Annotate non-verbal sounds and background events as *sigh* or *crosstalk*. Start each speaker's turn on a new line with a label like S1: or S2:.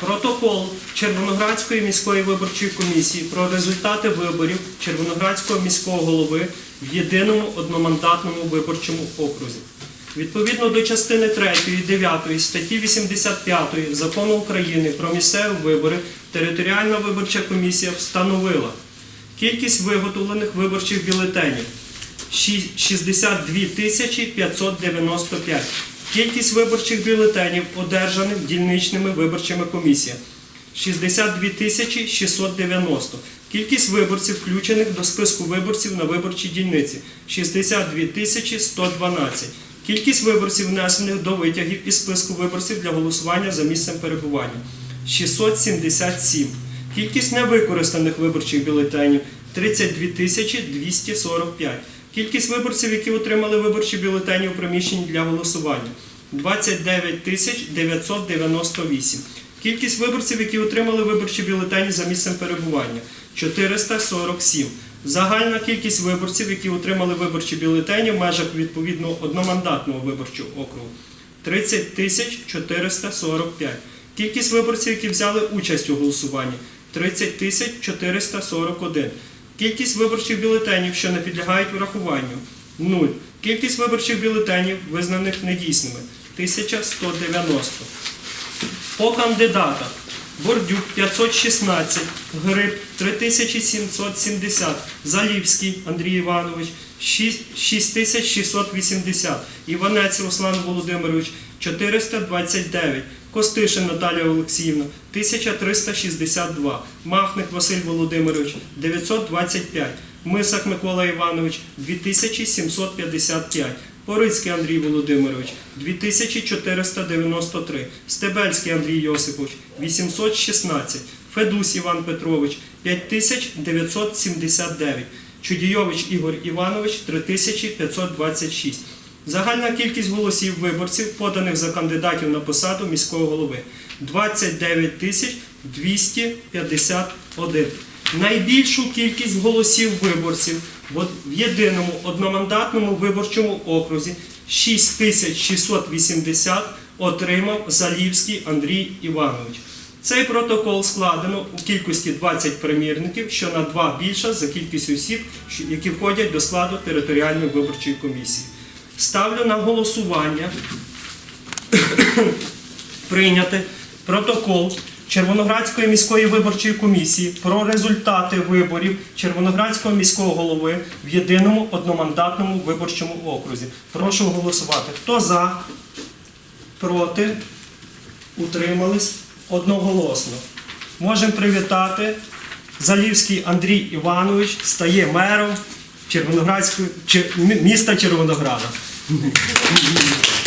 S1: Протокол Червоноградської міської виборчої комісії про результати виборів Червоноградського міського голови в єдиному одномандатному виборчому окрузі. Відповідно до частини 3, 9 статті 85 Закону України про місцеві вибори, територіальна виборча комісія встановила кількість виготовлених виборчих бюлетенів 62 595. Кількість виборчих бюлетенів, одержаних дільничними виборчими комісіями 62 тисячі 690. Кількість виборців, включених до списку виборців на виборчій дільниці 62 тисячі 112. Кількість виборців, внесених до витягів із списку виборців для голосування за місцем перебування 677. Kількість невикористаних виборчих бюлетенів 32 тисячі 245. Кількість виборців, які отримали виборчі бюлетені у приміщенні для голосування 29 998. Кількість виборців, які отримали виборчі бюлетені за місцем перебування 447. Загальна кількість виборців, які отримали виборчі бюлетені в межах відповідного одномандатного виборчого округу 30 445. Кількість виборців, які взяли участь у голосуванні 30 тисяч 441. Кількість виборчих бюлетенів, що не підлягають врахуванню. 0. Кількість виборчих бюлетенів, визнаних недійсними. 1190. По кандидатах. Бордюк 516, Гриб 3770, Залівський Андрій Іванович 6680, Іванець Руслан Володимирович 429, Костишин Наталія Олексіївна 1362, Махник Василь Володимирович 925, Мисак Микола Іванович 2755, Порицький Андрій Володимирович 2493, Стебельський Андрій Йосипович 816, Федус Іван Петрович 5979, Чудійович Ігор Іванович 3526. Загальна кількість голосів виборців, поданих за кандидатів на посаду міського голови 29 тисяч 251. Найбільшу кількість голосів виборців в єдиному одномандатному виборчому окрузі 6680 отримав Залівський Андрій Іванович. Цей протокол складено у кількості 20 примірників, що на 2 більше за кількість осіб, які входять до складу територіальної виборчої комісії. Ставлю на голосування *coughs* прийняти протокол Червоноградської міської виборчої комісії про результати виборів Червоноградського міського голови в єдиному одномандатному виборчому окрузі. Прошу голосувати. Хто за, проти, утримались одноголосно. Можемо привітати. Залівський Андрій Іванович стає мером Червоноградської, Чер- міста Червонограда. 本当に。